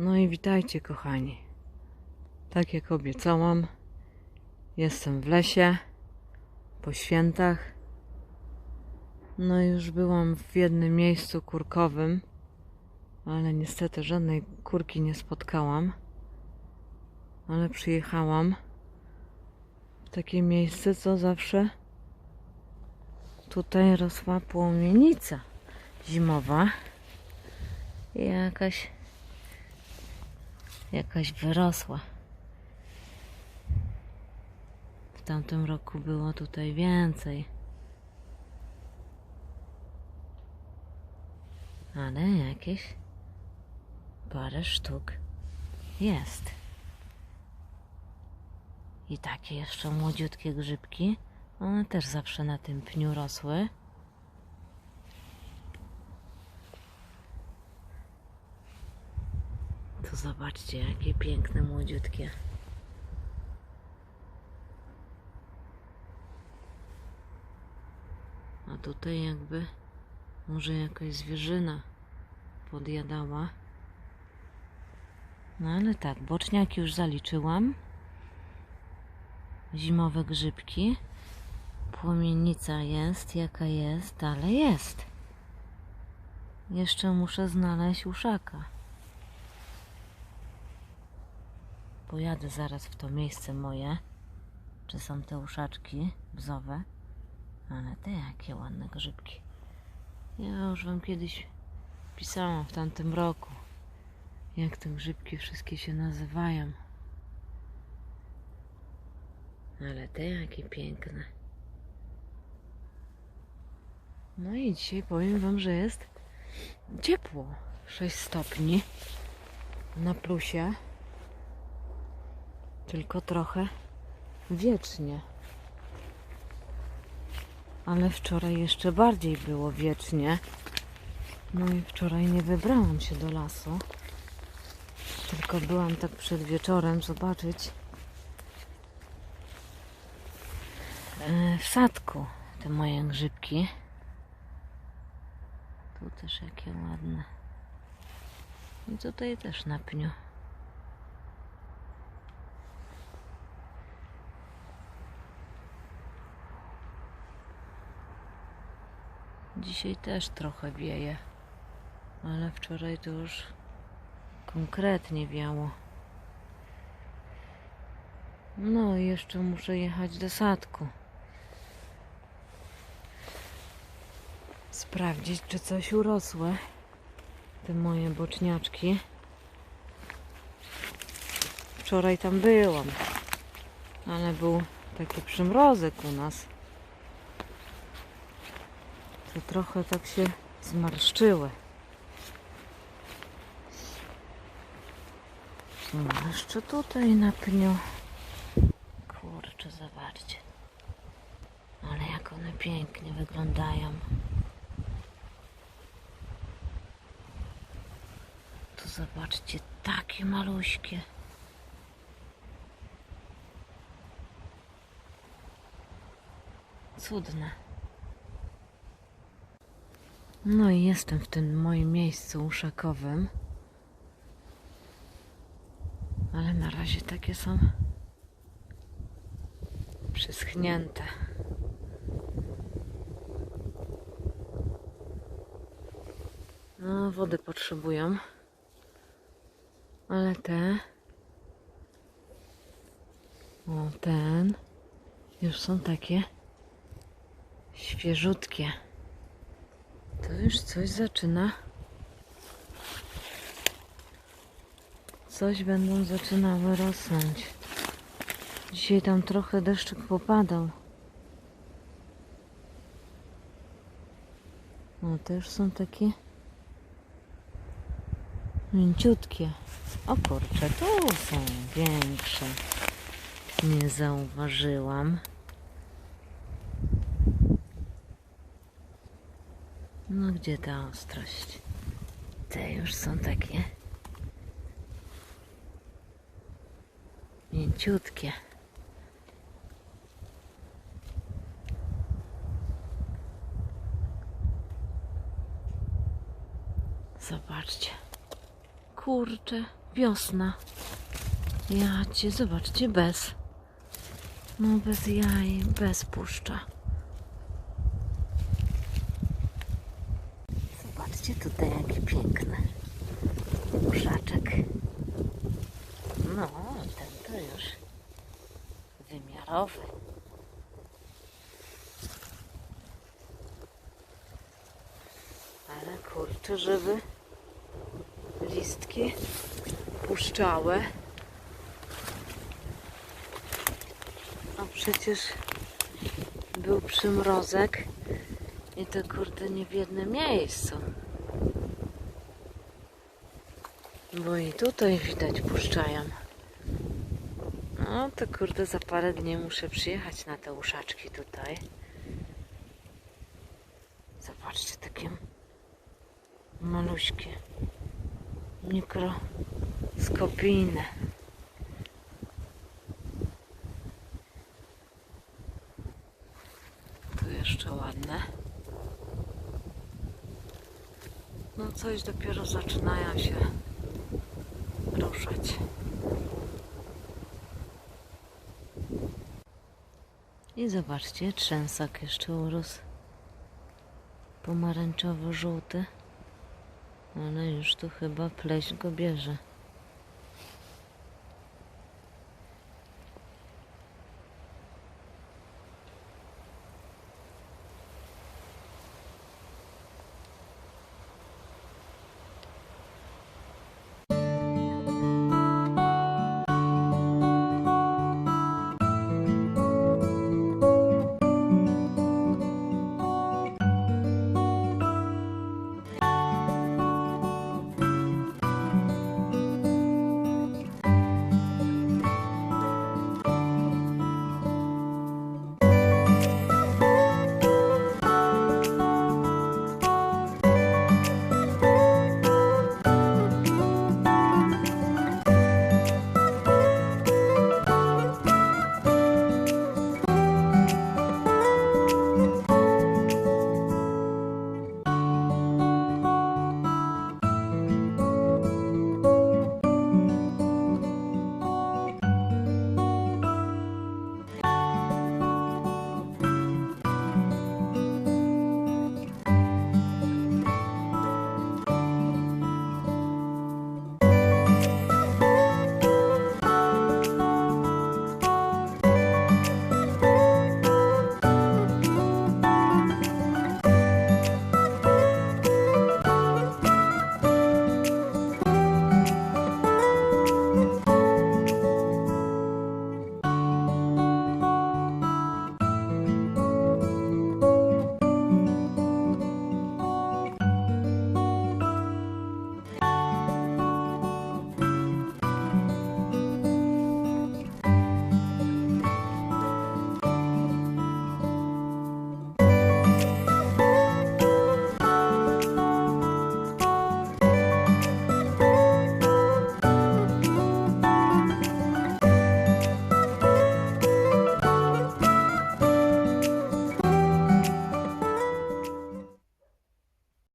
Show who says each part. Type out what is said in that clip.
Speaker 1: No i witajcie, kochani. Tak jak obiecałam, jestem w lesie po świętach. No już byłam w jednym miejscu kurkowym, ale niestety żadnej kurki nie spotkałam. Ale przyjechałam w takie miejsce, co zawsze tutaj rosła płomienica zimowa. I jakaś jakaś wyrosła. W tamtym roku było tutaj więcej. Ale jakieś parę sztuk jest. I takie jeszcze młodziutkie grzybki. One też zawsze na tym pniu rosły. To zobaczcie, jakie piękne, młodziutkie. A tutaj jakby może jakaś zwierzyna podjadała. No ale tak, boczniaki już zaliczyłam. Zimowe grzybki. Płomienica jest, jaka jest, ale jest. Jeszcze muszę znaleźć uszaka. Pojadę zaraz w to miejsce moje. Czy są te uszaczki bzowe? Ale te jakie ładne grzybki. Ja już wam kiedyś pisałam w tamtym roku, jak te grzybki wszystkie się nazywają. Ale te jakie piękne. No i dzisiaj powiem wam, że jest ciepło. 6 stopni na plusie. Tylko trochę wiecznie. Ale wczoraj jeszcze bardziej było wiecznie. No i wczoraj nie wybrałam się do lasu. Tylko byłam tak przed wieczorem zobaczyć e, w sadku te moje grzybki. Tu też jakie ładne. I tutaj też na pniu. Dzisiaj też trochę wieje, ale wczoraj to już konkretnie wiało. No i jeszcze muszę jechać do sadku. Sprawdzić, czy coś urosłe. Te moje boczniaczki. Wczoraj tam byłam, ale był taki przymrozek u nas to trochę tak się zmarszczyły. Jeszcze tutaj na pniu. Kurczę, zobaczcie. Ale jak one pięknie wyglądają. Tu zobaczcie, takie maluśkie. Cudne. No i jestem w tym moim miejscu uszakowym. Ale na razie takie są przyschnięte. No, wody potrzebują. Ale te. O, ten. Już są takie świeżutkie. To już coś zaczyna. Coś będą zaczynały rosnąć. Dzisiaj tam trochę deszczyk popadał. No też są takie mięciutkie. O kurczę, tu są większe. Nie zauważyłam. No gdzie ta ostrość? Te już są takie mięciutkie. Zobaczcie. Kurczę. Wiosna. Ja cię, zobaczcie, bez. No bez jaj, bez puszcza. Tutaj jaki piękny uszaczek. No, ten to już wymiarowy. Ale kurczę, żeby listki puszczały. A przecież był przymrozek i to kurde nie w jednym miejscu. Bo i tutaj widać puszczają. No to kurde za parę dni muszę przyjechać na te uszaczki tutaj. Zobaczcie takie maluśkie mikroskopijne. Tu jeszcze ładne. No coś dopiero zaczynają się I zobaczcie, trzęsak jeszcze urósł. Pomarańczowo-żółty. Ale już tu chyba pleśń go bierze.